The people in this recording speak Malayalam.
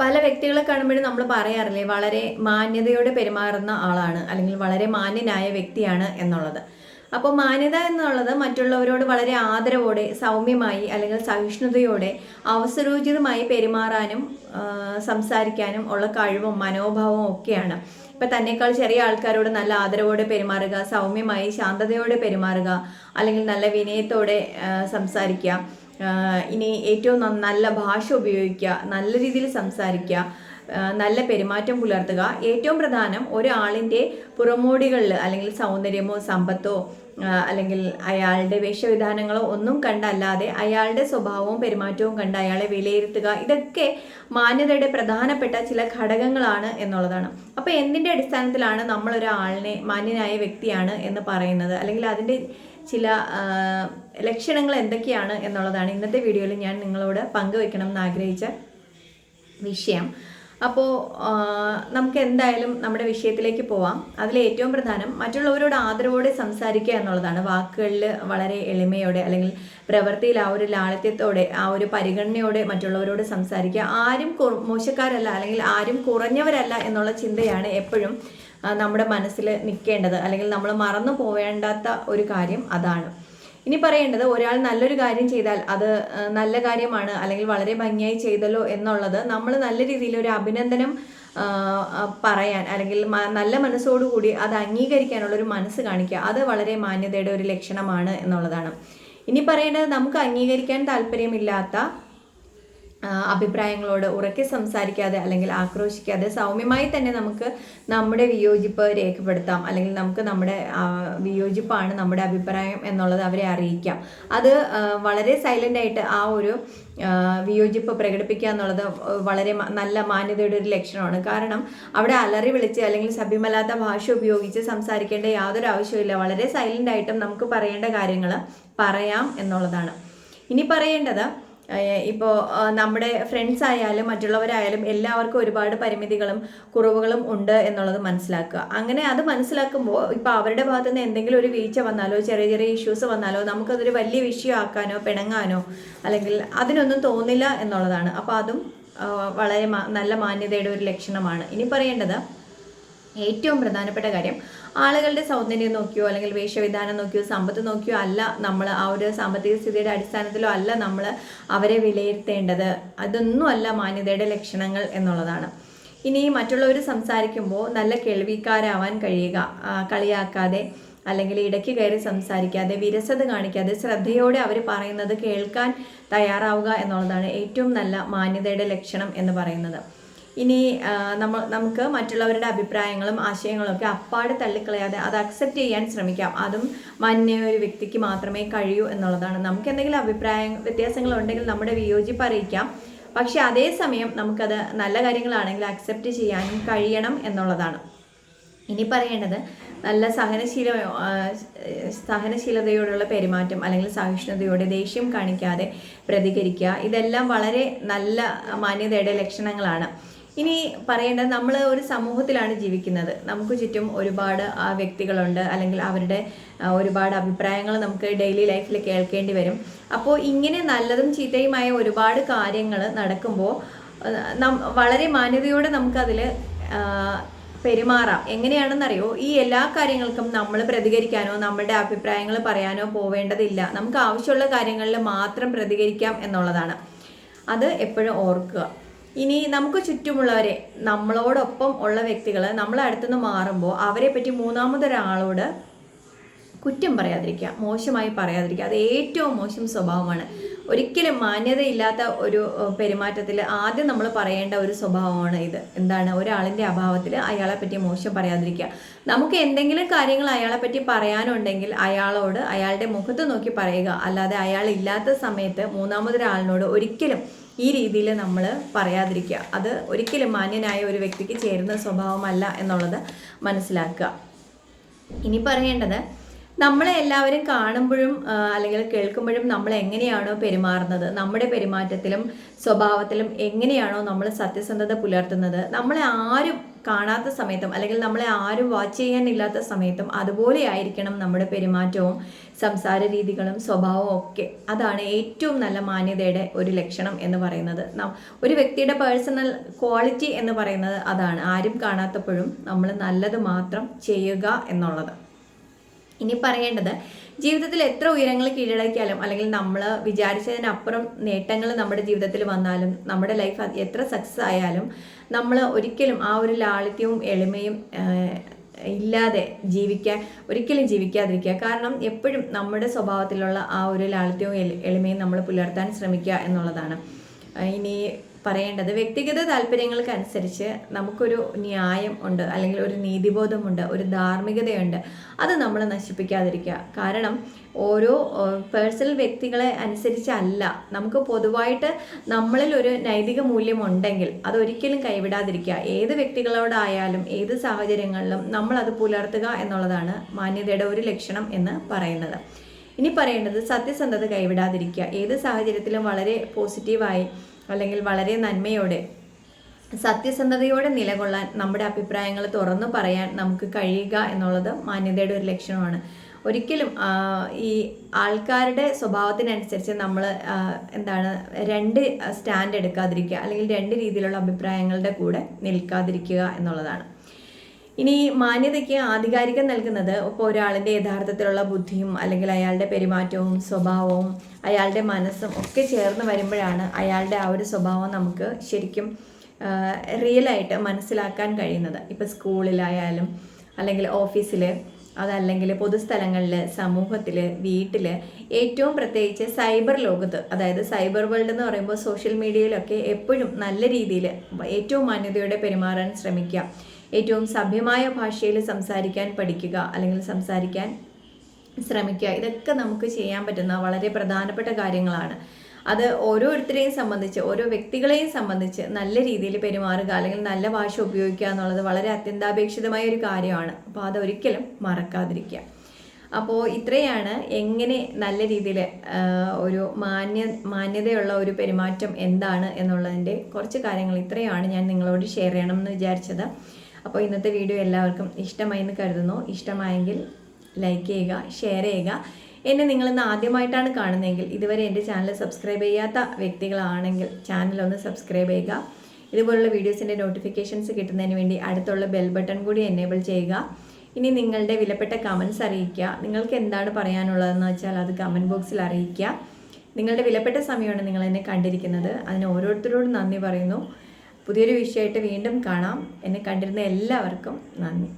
പല വ്യക്തികളെ കാണുമ്പോഴും നമ്മൾ പറയാറില്ലേ വളരെ മാന്യതയോടെ പെരുമാറുന്ന ആളാണ് അല്ലെങ്കിൽ വളരെ മാന്യനായ വ്യക്തിയാണ് എന്നുള്ളത്. അപ്പോൾ മാന്യത എന്നുള്ളത് മറ്റുള്ളവരോട് വളരെ ആദരവോടെ സൗമ്യമായി അല്ലെങ്കിൽ സഹിഷ്ണുതയോടെ അവസരോചിതമായി പെരുമാറാനും സംസാരിക്കാനും ഉള്ള കഴിവും മനോഭാവവും ഒക്കെയാണ്. ഇപ്പം തന്നെക്കാൾ ചെറിയ ആൾക്കാരോട് നല്ല ആദരവോടെ പെരുമാറുക സൗമ്യമായി ശാന്തതയോടെ പെരുമാറുക അല്ലെങ്കിൽ നല്ല വിനയത്തോടെ സംസാരിക്കുക. ഇനി ഏറ്റവും നല്ല ഭാഷ ഉപയോഗിക്കുക നല്ല രീതിയിൽ സംസാരിക്കുക നല്ല പെരുമാറ്റം പുലർത്തുക. ഏറ്റവും പ്രധാനം ഒരാളിന്റെ പുറമോടികളിൽ അല്ലെങ്കിൽ സൗന്ദര്യമോ സമ്പത്തോ അല്ലെങ്കിൽ അയാളുടെ വേഷവിധാനങ്ങളോ ഒന്നും കണ്ടല്ലാതെ അയാളുടെ സ്വഭാവവും പെരുമാറ്റവും കണ്ട് അയാളെ വിലയിരുത്തുക. ഇതൊക്കെ മാന്യതയുടെ പ്രധാനപ്പെട്ട ചില ഘടകങ്ങളാണ് എന്നുള്ളതാണ്. അപ്പോൾ എന്തിന്റെ അടിസ്ഥാനത്തിലാണ് നമ്മൾ ഒരാളിനെ മാന്യനായ വ്യക്തിയാണ് എന്ന് പറയുന്നത്? അല്ലെങ്കിൽ അതിന്റെ ചില ലക്ഷണങ്ങൾ എന്തൊക്കെയാണ് എന്നുള്ളതാണ് ഇന്നത്തെ വീഡിയോയിൽ ഞാൻ നിങ്ങളോട് പങ്കുവെക്കണം എന്ന് ആഗ്രഹിച്ച വിഷയം. അപ്പോൾ നമുക്ക് എന്തായാലും നമ്മുടെ വിഷയത്തിലേക്ക് പോവാം. അതിൽ ഏറ്റവും പ്രധാനം മറ്റുള്ളവരോട് ആദരവോടെ സംസാരിക്കുക എന്നുള്ളതാണ്. വാക്കുകളിൽ വളരെ എളിമയോടെ അല്ലെങ്കിൽ പ്രവൃത്തിയിൽ ആ ഒരു ലാളിത്യത്തോടെ ആ ഒരു പരിഗണനയോടെ മറ്റുള്ളവരോട് സംസാരിക്കുക. ആരും മോശക്കാരല്ല അല്ലെങ്കിൽ ആരും കുറഞ്ഞവരല്ല എന്നുള്ള ചിന്തയാണ് എപ്പോഴും നമ്മുടെ മനസ്സിൽ നിൽക്കേണ്ടത് അല്ലെങ്കിൽ നമ്മൾ മറന്നു പോവേണ്ടാത്ത ഒരു കാര്യം അതാണ്. ഇനി പറയേണ്ടത് ഒരാൾ നല്ലൊരു കാര്യം ചെയ്താൽ അത് നല്ല കാര്യമാണ് അല്ലെങ്കിൽ വളരെ ഭംഗിയായി ചെയ്തല്ലോ എന്നുള്ളത് നമ്മൾ നല്ല രീതിയിൽ ഒരു അഭിനന്ദനം പറയാൻ അല്ലെങ്കിൽ നല്ല മനസ്സോടുകൂടി അത് അംഗീകരിക്കാനുള്ള ഒരു മനസ്സ് കാണിക്കുക അത് വളരെ മാന്യതയുടെ ഒരു ലക്ഷണമാണ് എന്നുള്ളതാണ്. ഇനി പറയേണ്ടത് നമുക്ക് അംഗീകരിക്കാൻ താല്പര്യമില്ലാത്ത അഭിപ്രായങ്ങളോട് ഉറക്കെ സംസാരിക്കാതെ അല്ലെങ്കിൽ ആക്രോശിക്കാതെ സൗമ്യമായി തന്നെ നമുക്ക് നമ്മുടെ വിയോജിപ്പ് രേഖപ്പെടുത്താം. അല്ലെങ്കിൽ നമുക്ക് നമ്മുടെ വിയോജിപ്പാണ് നമ്മുടെ അഭിപ്രായം എന്നുള്ളത് അവരെ അറിയിക്കാം. അത് വളരെ സൈലന്റ് ആയിട്ട് ആ ഒരു വിയോജിപ്പ് പ്രകടിപ്പിക്കുക എന്നുള്ളത് വളരെ നല്ല മാന്യതയുടെ ഒരു ലക്ഷണമാണ്. കാരണം അവിടെ അലറി വിളിച്ച് അല്ലെങ്കിൽ സഭ്യമല്ലാത്ത ഭാഷ ഉപയോഗിച്ച് സംസാരിക്കേണ്ട യാതൊരു ആവശ്യമില്ല വളരെ സൈലന്റ് ആയിട്ടും നമുക്ക് പറയേണ്ട കാര്യങ്ങൾ പറയാം എന്നുള്ളതാണ്. ഇനി പറയേണ്ടത് ഇപ്പോൾ നമ്മുടെ ഫ്രണ്ട്സ് ആയാലും മറ്റുള്ളവരായാലും എല്ലാവർക്കും ഒരുപാട് പരിമിതികളും കുറവുകളും ഉണ്ട് എന്നുള്ളത് മനസ്സിലാക്കുക. അങ്ങനെ അത് മനസ്സിലാക്കുമ്പോൾ ഇപ്പോൾ അവരുടെ ഭാഗത്തു നിന്ന് എന്തെങ്കിലും ഒരു വീഴ്ച വന്നാലോ ചെറിയ ചെറിയ ഇഷ്യൂസ് വന്നാലോ നമുക്കതൊരു വലിയ വിഷയമാക്കാനോ പിണങ്ങാനോ അല്ലെങ്കിൽ അതിനൊന്നും തോന്നില്ല എന്നുള്ളതാണ്. അപ്പോൾ അതും വളരെ നല്ല മാന്യതയുടെ ഒരു ലക്ഷണമാണ്. ഇനി പറയേണ്ടത് ഏറ്റവും പ്രധാനപ്പെട്ട കാര്യം ആളുകളുടെ സൗന്ദര്യം നോക്കിയോ അല്ലെങ്കിൽ വേഷവിധാനം നോക്കിയോ സമ്പത്ത് നോക്കിയോ അല്ല നമ്മൾ ആ ഒരു സാമ്പത്തിക സ്ഥിതിയുടെ അടിസ്ഥാനത്തിലോ അല്ല നമ്മൾ അവരെ വിലയിരുത്തേണ്ടത്. അതൊന്നും അല്ല മാന്യതയുടെ ലക്ഷണങ്ങൾ എന്നുള്ളതാണ്. ഇനി മറ്റുള്ളവർ സംസാരിക്കുമ്പോൾ നല്ല കേൾവിക്കാരാവാൻ കഴിയുക. കളിയാക്കാതെ അല്ലെങ്കിൽ ഇടയ്ക്ക് കയറി സംസാരിക്കാതെ വിരസത കാണിക്കാതെ ശ്രദ്ധയോടെ അവർ പറയുന്നത് കേൾക്കാൻ തയ്യാറാവുക എന്നുള്ളതാണ് ഏറ്റവും നല്ല മാന്യതയുടെ ലക്ഷണം എന്ന് പറയുന്നത്. ഇനി നമ്മൾ നമുക്ക് മറ്റുള്ളവരുടെ അഭിപ്രായങ്ങളും ആശയങ്ങളും ഒക്കെ അപ്പാടെ തള്ളിക്കളയാതെ അത് അക്സെപ്റ്റ് ചെയ്യാൻ ശ്രമിക്കാം. അതും മാന്യ ഒരു വ്യക്തിക്ക് മാത്രമേ കഴിയൂ എന്നുള്ളതാണ്. നമുക്ക് എന്തെങ്കിലും അഭിപ്രായ വ്യത്യാസങ്ങൾ ഉണ്ടെങ്കിൽ നമ്മുടെ വിയോജിപ്പ് അറിയിക്കാം. പക്ഷെ അതേസമയം നമുക്കത് നല്ല കാര്യങ്ങളാണെങ്കിൽ അക്സെപ്റ്റ് ചെയ്യാനും കഴിയണം എന്നുള്ളതാണ്. ഇനി പറയേണ്ടത് നല്ല സഹനശീല സഹനശീലതയോടുള്ള പെരുമാറ്റം അല്ലെങ്കിൽ സഹിഷ്ണുതയോടെ ദേഷ്യം കാണിക്കാതെ പ്രതികരിക്കുക. ഇതെല്ലാം വളരെ നല്ല മാന്യതയുടെ ലക്ഷണങ്ങളാണ്. ഇനി പറയേണ്ടത് നമ്മൾ ഒരു സമൂഹത്തിലാണ് ജീവിക്കുന്നത്. നമുക്ക് ചുറ്റും ഒരുപാട് ആ, വ്യക്തികളുണ്ട്. അല്ലെങ്കിൽ അവരുടെ ഒരുപാട് അഭിപ്രായങ്ങൾ നമുക്ക് ഡെയിലി ലൈഫിൽ കേൾക്കേണ്ടി വരും. അപ്പോൾ ഇങ്ങനെ നല്ലതും ചീത്തയുമായ ഒരുപാട് കാര്യങ്ങൾ നടക്കുമ്പോൾ വളരെ മാന്യതയോടെ നമുക്കതിൽ പെരുമാറാം. എങ്ങനെയാണെന്നറിയോ? ഈ എല്ലാ കാര്യങ്ങൾക്കും നമ്മൾ പ്രതികരിക്കാനോ നമ്മുടെ അഭിപ്രായങ്ങൾ പറയാനോ പോവേണ്ടതില്ല. നമുക്ക് ആവശ്യമുള്ള കാര്യങ്ങളിൽ മാത്രം പ്രതികരിക്കാം എന്നുള്ളതാണ്. അത് എപ്പോഴും ഓർക്കുക. ഇനി നമുക്ക് ചുറ്റുമുള്ളവരെ നമ്മളോടൊപ്പം ഉള്ള വ്യക്തികൾ നമ്മളെ അടുത്തുനിന്ന് മാറുമ്പോൾ അവരെ പറ്റി മൂന്നാമതൊരാളോട് കുറ്റം പറയാതിരിക്കുക മോശമായി പറയാതിരിക്കുക. അത് ഏറ്റവും മോശം സ്വഭാവമാണ്. ഒരിക്കലും മാന്യതയില്ലാത്ത ഒരു പെരുമാറ്റത്തിൽ ആദ്യം നമ്മൾ പറയേണ്ട ഒരു സ്വഭാവമാണ് ഇത്. എന്താണ്? ഒരാളിന്റെ അഭാവത്തിൽ അയാളെ പറ്റി മോശം പറയാതിരിക്കുക. നമുക്ക് എന്തെങ്കിലും കാര്യങ്ങൾ അയാളെ പറ്റി പറയാനുണ്ടെങ്കിൽ അയാളോട് അയാളുടെ മുഖത്ത് നോക്കി പറയുക. അല്ലാതെ അയാൾ ഇല്ലാത്ത സമയത്ത് മൂന്നാമതൊരാളിനോട് ഒരിക്കലും ഈ രീതിയിൽ നമ്മൾ പറയാതിരിക്കുക. അത് ഒരിക്കലും മാന്യനായ ഒരു വ്യക്തിക്ക് ചേരുന്ന സ്വഭാവമല്ല എന്നുള്ളത് മനസ്സിലാക്കുക. ഇനി പറയേണ്ടത് നമ്മളെ എല്ലാവരും കാണുമ്പോഴും അല്ലെങ്കിൽ കേൾക്കുമ്പോഴും നമ്മൾ എങ്ങനെയാണോ പെരുമാറുന്നത് നമ്മുടെ പെരുമാറ്റത്തിലും സ്വഭാവത്തിലും എങ്ങനെയാണോ നമ്മൾ സത്യസന്ധത പുലർത്തുന്നത് നമ്മളെ ആരും കാണാത്ത സമയത്തും അല്ലെങ്കിൽ നമ്മളെ ആരും വാച്ച് ചെയ്യാനില്ലാത്ത സമയത്തും അതുപോലെ ആയിരിക്കണം നമ്മുടെ പെരുമാറ്റവും സംസാര രീതികളും സ്വഭാവവും ഒക്കെ. അതാണ് ഏറ്റവും നല്ല മാന്യതയുടെ ഒരു ലക്ഷണം എന്ന് പറയുന്നത്. ഒരു വ്യക്തിയുടെ പേഴ്സണൽ ക്വാളിറ്റി എന്ന് പറയുന്നത് അതാണ്. ആരും കാണാത്തപ്പോഴും നമ്മൾ നല്ലത് മാത്രം ചെയ്യുക എന്നുള്ളത്. ഇനി പറയേണ്ടത് ജീവിതത്തിൽ എത്ര ഉയരങ്ങൾ കീഴടക്കിയാലും അല്ലെങ്കിൽ നമ്മൾ വിചാരിച്ചതിനപ്പുറം നേട്ടങ്ങൾ നമ്മുടെ ജീവിതത്തിൽ വന്നാലും നമ്മുടെ ലൈഫ് എത്ര സക്സസ് ആയാലും നമ്മൾ ഒരിക്കലും ആ ഒരു ലാളിത്യവും എളിമയും ഇല്ലാതെ ജീവിക്കാൻ ഒരിക്കലും ജീവിക്കാതിരിക്കുക. കാരണം എപ്പോഴും നമ്മുടെ സ്വഭാവത്തിലുള്ള ആ ഒരു ലാളിത്യവും എളിമയും നമ്മൾ പുലർത്താൻ ശ്രമിക്കുക എന്നുള്ളതാണ്. ഇനി പറയേണ്ടത്. വ്യക്തിഗത താല്പര്യങ്ങൾക്കനുസരിച്ച് നമുക്കൊരു ന്യായം ഉണ്ട് അല്ലെങ്കിൽ ഒരു നീതിബോധമുണ്ട് ഒരു ധാർമ്മികതയുണ്ട്. അത് നമ്മൾ നശിപ്പിക്കാതിരിക്കുക. കാരണം ഓരോ പേഴ്സണൽ വ്യക്തികളെ അനുസരിച്ചല്ല. നമുക്ക് പൊതുവായിട്ട് നമ്മളിൽ ഒരു നൈതിക മൂല്യം ഉണ്ടെങ്കിൽ അതൊരിക്കലും കൈവിടാതിരിക്കുക. ഏത് വ്യക്തികളോടായാലും ഏത് സാഹചര്യങ്ങളിലും നമ്മൾ അത് പുലർത്തുക എന്നുള്ളതാണ് മാന്യതയുടെ ഒരു ലക്ഷണം എന്ന് പറയുന്നത്. ഇനി പറയേണ്ടത് സത്യസന്ധത കൈവിടാതിരിക്കുക. ഏത് സാഹചര്യത്തിലും വളരെ പോസിറ്റീവായി അല്ലെങ്കിൽ വളരെ നന്മയോടെ സത്യസന്ധതയോടെ നിലകൊള്ളാൻ നമ്മുടെ അഭിപ്രായങ്ങൾ തുറന്നു പറയാൻ നമുക്ക് കഴിയുക എന്നുള്ളത് മാന്യതയുടെ ഒരു ലക്ഷണമാണ്. ഒരിക്കലും ഈ ആൾക്കാരുടെ സ്വഭാവത്തിനനുസരിച്ച് നമ്മൾ എന്താണ് രണ്ട് സ്റ്റാൻഡ് എടുക്കാതിരിക്കുക അല്ലെങ്കിൽ രണ്ട് രീതിയിലുള്ള അഭിപ്രായങ്ങളുടെ കൂടെ നിൽക്കാതിരിക്കുക എന്നുള്ളതാണ്. ഇനി മാന്യതയ്ക്ക് ആധികാരികം നൽകുന്നത് ഇപ്പോൾ ഒരാളിന്റെ യഥാർത്ഥത്തിലുള്ള ബുദ്ധിയും അല്ലെങ്കിൽ അയാളുടെ പെരുമാറ്റവും സ്വഭാവവും അയാളുടെ മനസ്സും ഒക്കെ ചേർന്ന് വരുമ്പോഴാണ് അയാളുടെ ആ ഒരു സ്വഭാവം നമുക്ക് ശരിക്കും റിയലായിട്ട് മനസ്സിലാക്കാൻ കഴിയുന്നത്. ഇപ്പോൾ സ്കൂളിലായാലും അല്ലെങ്കിൽ ഓഫീസിൽ അതല്ലെങ്കിൽ പൊതുസ്ഥലങ്ങളിൽ സമൂഹത്തിൽ വീട്ടിൽ ഏറ്റവും പ്രത്യേകിച്ച് സൈബർ ലോകത്ത് അതായത് സൈബർ വേൾഡ് എന്ന് പറയുമ്പോൾ സോഷ്യൽ മീഡിയയിലൊക്കെ എപ്പോഴും നല്ല രീതിയിൽ ഏറ്റവും മാന്യതയോടെ പെരുമാറാൻ ശ്രമിക്കുക. ഏറ്റവും സഭ്യമായ ഭാഷയിൽ സംസാരിക്കാൻ പഠിക്കുക അല്ലെങ്കിൽ സംസാരിക്കാൻ ശ്രമിക്കുക. ഇതൊക്കെ നമുക്ക് ചെയ്യാൻ പറ്റുന്ന വളരെ പ്രധാനപ്പെട്ട കാര്യങ്ങളാണ്. അത് ഓരോരുത്തരെയും സംബന്ധിച്ച് ഓരോ വ്യക്തികളെയും സംബന്ധിച്ച് നല്ല രീതിയിൽ പെരുമാറുക അല്ലെങ്കിൽ നല്ല ഭാഷ ഉപയോഗിക്കുക എന്നുള്ളത് വളരെ അത്യന്താപേക്ഷിതമായ ഒരു കാര്യമാണ്. അപ്പോൾ അതൊരിക്കലും മറക്കാതിരിക്കുക. അപ്പോൾ ഇത്രയാണ് എങ്ങനെ നല്ല രീതിയിൽ ഒരു മാന്യ മാന്യതയുള്ള ഒരു പെരുമാറ്റം എന്താണ് എന്നുള്ളതിന്റെ കുറച്ച് കാര്യങ്ങൾ ഇത്രയാണ് ഞാൻ നിങ്ങളോട് ഷെയർ ചെയ്യണം എന്ന് വിചാരിച്ചത്. അപ്പോൾ ഇന്നത്തെ വീഡിയോ എല്ലാവർക്കും ഇഷ്ടമായി എന്ന് കരുതുന്നു. ഇഷ്ടമായെങ്കിൽ ലൈക്ക് ചെയ്യുക ഷെയർ ചെയ്യുക. എന്നെ നിങ്ങൾ ഇന്ന് ആദ്യമായിട്ടാണ് കാണുന്നതെങ്കിൽ ഇതുവരെ എന്റെ ചാനൽ സബ്സ്ക്രൈബ് ചെയ്യാത്ത വ്യക്തികളാണെങ്കിൽ ചാനൽ ഒന്ന് സബ്സ്ക്രൈബ് ചെയ്യുക. ഇതുപോലുള്ള വീഡിയോസിന്റെ നോട്ടിഫിക്കേഷൻസ് കിട്ടുന്നതിന് വേണ്ടി അടുത്തുള്ള ബെൽ ബട്ടൺ കൂടി എനേബിൾ ചെയ്യുക. ഇനി നിങ്ങളുടെ വിലപ്പെട്ട കമൻസ് അറിയിക്കുക. നിങ്ങൾക്ക് എന്താണ് പറയാനുള്ളതെന്ന് വെച്ചാൽ അത് കമന്റ് ബോക്സിൽ അറിയിക്കുക. നിങ്ങളുടെ വിലപ്പെട്ട സമയമാണ് നിങ്ങൾ എന്നെ കണ്ടിരിക്കുന്നത്. അതിന് ഓരോരുത്തരോടും നന്ദി പറയുന്നു. പുതിയൊരു വിഷയമായിട്ട് വീണ്ടും കാണാം. എന്നെ കണ്ടിരുന്ന എല്ലാവർക്കും നന്ദി.